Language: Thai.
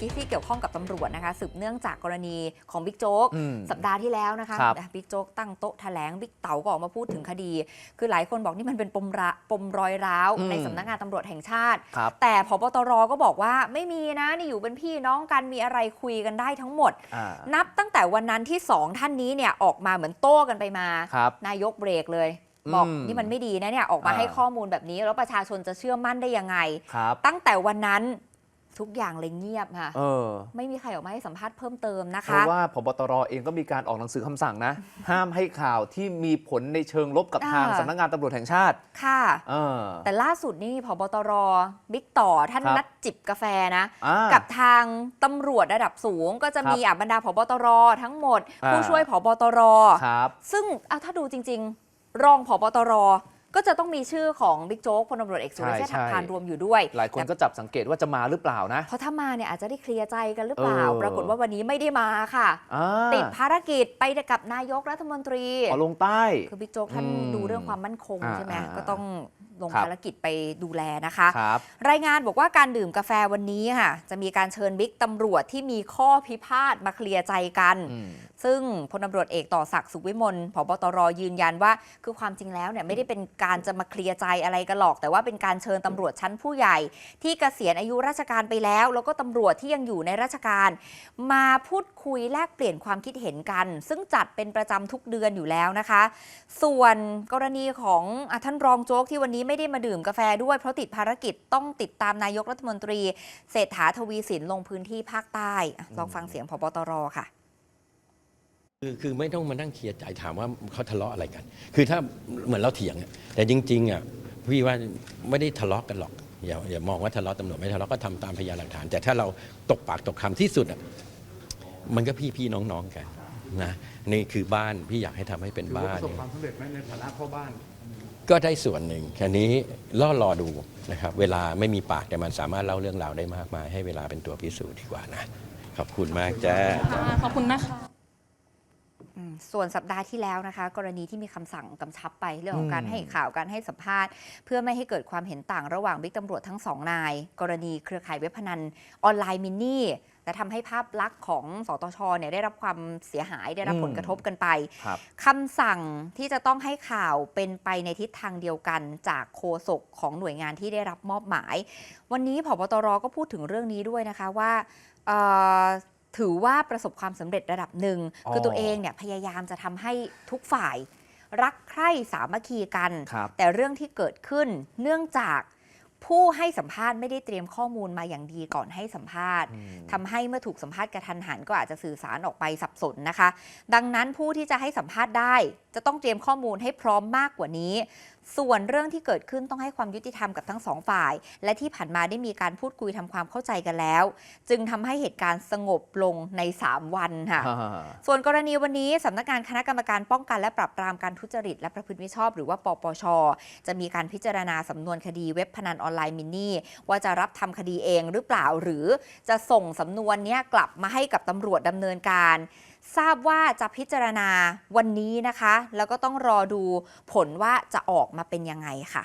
ที่เกี่ยวข้องกับตำรวจนะคะ สืบเนื่องจากกรณีของบิ๊กโจ๊กอืมสัปดาห์ที่แล้วนะคะครับบิ๊กโจ๊กตั้งโต๊ะแถลงบิ๊กเต๋าก็ออกมาพูดถึงคดี คือหลายคนบอกนี่มันเป็นปมระปมรอยร้าวอืมในสำนักงานตำรวจแห่งชาติครับแต่พบตรก็บอกว่าไม่มีนะนี่อยู่เป็นพี่น้องกันมีอะไรคุยกันได้ทั้งหมดอ่านับตั้งแต่วันนั้นที่สองท่านนี้เนี่ยออกมาเหมือนโต้กันไปมาครับนายกเบรกเลยบอกอืมนี่มันไม่ดีนะเนี่ยออกมาอ่าให้ข้อมูลแบบนี้ แล้วประชาชนจะเชื่อมั่นได้ยังไงครับตั้งแต่วันนั้น ทุกอย่างเลยเงียบค่ะเออไม่มีใครออกมาให้สัมภาษณ์เพิ่มเติมนะเพคะราะว่าพบตรเองก็มีการออกหนังสือคำสั่งนะ ห้ามให้ข่าวที่มีผลในเชิงลบกับอ่าทางสำนักงานตำรวจแห่งชาติ ค่ะเออแต่ล่าสุดนี่พบตรบิ๊กต่อท่านครับนัดจิบกาแฟนะอ่ากับทางตำรวจระดับสูง ก็จะครับมีอะบรรดาพบตรทั้งหมดอ่าผู้ช่วยพบตรครับซึ่งเอาถ้าดูจริง ๆ รองผบตร ก็จะต้องมีชื่อของบิ๊กโจ๊กพลตำรวจเอกสุรเชษฐ์ใช่หักใช่พานรวมอยู่ด้วย หลายคนก็จับสังเกตว่าจะมาหรือเปล่านะ เพราะถ้ามาเนี่ยอาจจะได้เคลียร์ใจกันหรือเปล่าเออปรากฏว่าวันนี้ไม่ได้มาค่ะอ่าติดภารกิจไปกับนายกรัฐมนตรีขอลงใต้ คือบิ๊กโจ๊กท่านอืมดูเรื่องความมั่นคงอ่าใช่ไหมอ่าก็ต้อง ลงครับภารกิจไปดูแลนะคะครับรายงานบอกว่าการดื่มกาแฟวันนี้ค่ะ จะมีการเชิญบิ๊กตำรวจที่มีข้อพิพาทมาเคลียร์ใจกันอืมซึ่งพลตำรวจเอกต่อศักดิ์สุขวิมลผบตรยืนยันว่า คือความจริงแล้วเนี่ยไม่ได้เป็นการจะมาเคลียร์ใจอะไรกันหรอก แต่ว่าเป็นการเชิญตำรวจชั้นผู้ใหญ่ ที่เกษียณอายุราชการไปแล้ว แล้วก็ตำรวจที่ยังอยู่ในราชการ มาพูดคุยแลกเปลี่ยนความคิดเห็นกัน ซึ่งจัดเป็นประจำทุกเดือนอยู่แล้วนะคะ ส่วนกรณีของอะท่านรองโจ๊กที่วันนี้ไม่ได้มาดื่มกาแฟด้วยเพราะติดภารกิจต้องติดตามนายกรัฐมนตรี เศรษฐาทวีสินลงพื้นที่ภาคใต้อะลองฟังเสียงพบตรค่ะ คือคือไม่ต้องมานั่งเคลียร์ใจถามว่าเขาทะเลาะอะไรกัน คือถ้าเหมือนเราเถียงอะแต่จริงๆอะพี่ว่าไม่ได้ทะเลาะกันหรอกอย่าอย่ามองว่าทะเลาะตำรวจไม่ทะเลาะก็ทำตามพยานหลักฐาน แต่ถ้าเราตกปากตกคำที่สุดอะมันก็พี่พี่ๆน้องๆกันนะนี่คือบ้านพี่อยากให้ทำให้เป็นถือว่าบ้าปนระสบความสำเร็จไหมในฐานะพ่อบ้าน ก็ได้ส่วนหนึ่งแค่นี้ล่อรอดูนะครับ เวลาไม่มีปากแต่มันสามารถเล่าเรื่องราวได้มากมาย ให้เวลาเป็นตัวพิสูจน์ดีกว่านะ ขอบคุณมากจ้า ขอบคุณนะคะ ส่วนสัปดาห์ที่แล้วนะคะ กรณีที่มีคำสั่งกำชับไปเรื่องของการอืมให้ข่าวการให้สัมภาษณ์ เพื่อไม่ให้เกิดความเห็นต่างระหว่างบิ๊กตำรวจทั้งสองนาย กรณีเครือข่ายเว็บพนันออนไลน์มินนี่และทำให้ภาพลักษณ์ของสตชเนี่ยได้รับความเสียหายได้รับอืมผลกระทบกันไปครับคำสั่งที่จะต้องให้ข่าวเป็นไปในทิศทางเดียวกันจากโฆษกของหน่วยงานที่ได้รับมอบหมาย วันนี้ผบตรก็พูดถึงเรื่องนี้ด้วยนะคะว่าเอ่อ ถือว่าประสบความสำเร็จระดับหนึ่งอ๋อคือตัวเองเนี่ยพยายามจะทำให้ทุกฝ่าย รักใคร่สามัคคีกันครับแต่เรื่องที่เกิดขึ้นเนื่องจากผู้ให้สัมภาษณ์ไม่ได้เตรียมข้อมูลมาอย่างดีก่อนให้สัมภาษณ์อืมทำให้เมื่อถูกสัมภาษณ์กระทันหันก็อาจจะสื่อสารออกไปสับสนนะคะ ดังนั้นผู้ที่จะให้สัมภาษณ์ได้ จะต้องเตรียมข้อมูลให้พร้อมมากกว่านี้ ส่วนเรื่องที่เกิดขึ้นต้องให้ความยุติธรรมกับทั้งสองฝ่าย และที่ผ่านมาได้มีการพูดคุยทำความเข้าใจกันแล้ว จึงทำให้เหตุการณ์สงบลงใน 3 วันค่ะอ่าส่วนกรณีวันนี้สำนักงานคณะกรรมการป้องกันและปราบปรามการทุจริต และประพฤติมิชอบ หรือว่าปปช จะมีการพิจารณาสำนวนคดีเว็บพนันออนไลน์มินนี่ว่าจะรับทำคดีเองหรือเปล่าหรือจะส่งสำนวนเนี้ยกลับมาให้กับตำรวจดำเนินการทราบว่าจะพิจารณาวันนี้นะคะแล้วก็ต้องรอดูผลว่าจะออกมาเป็นยังไงค่ะ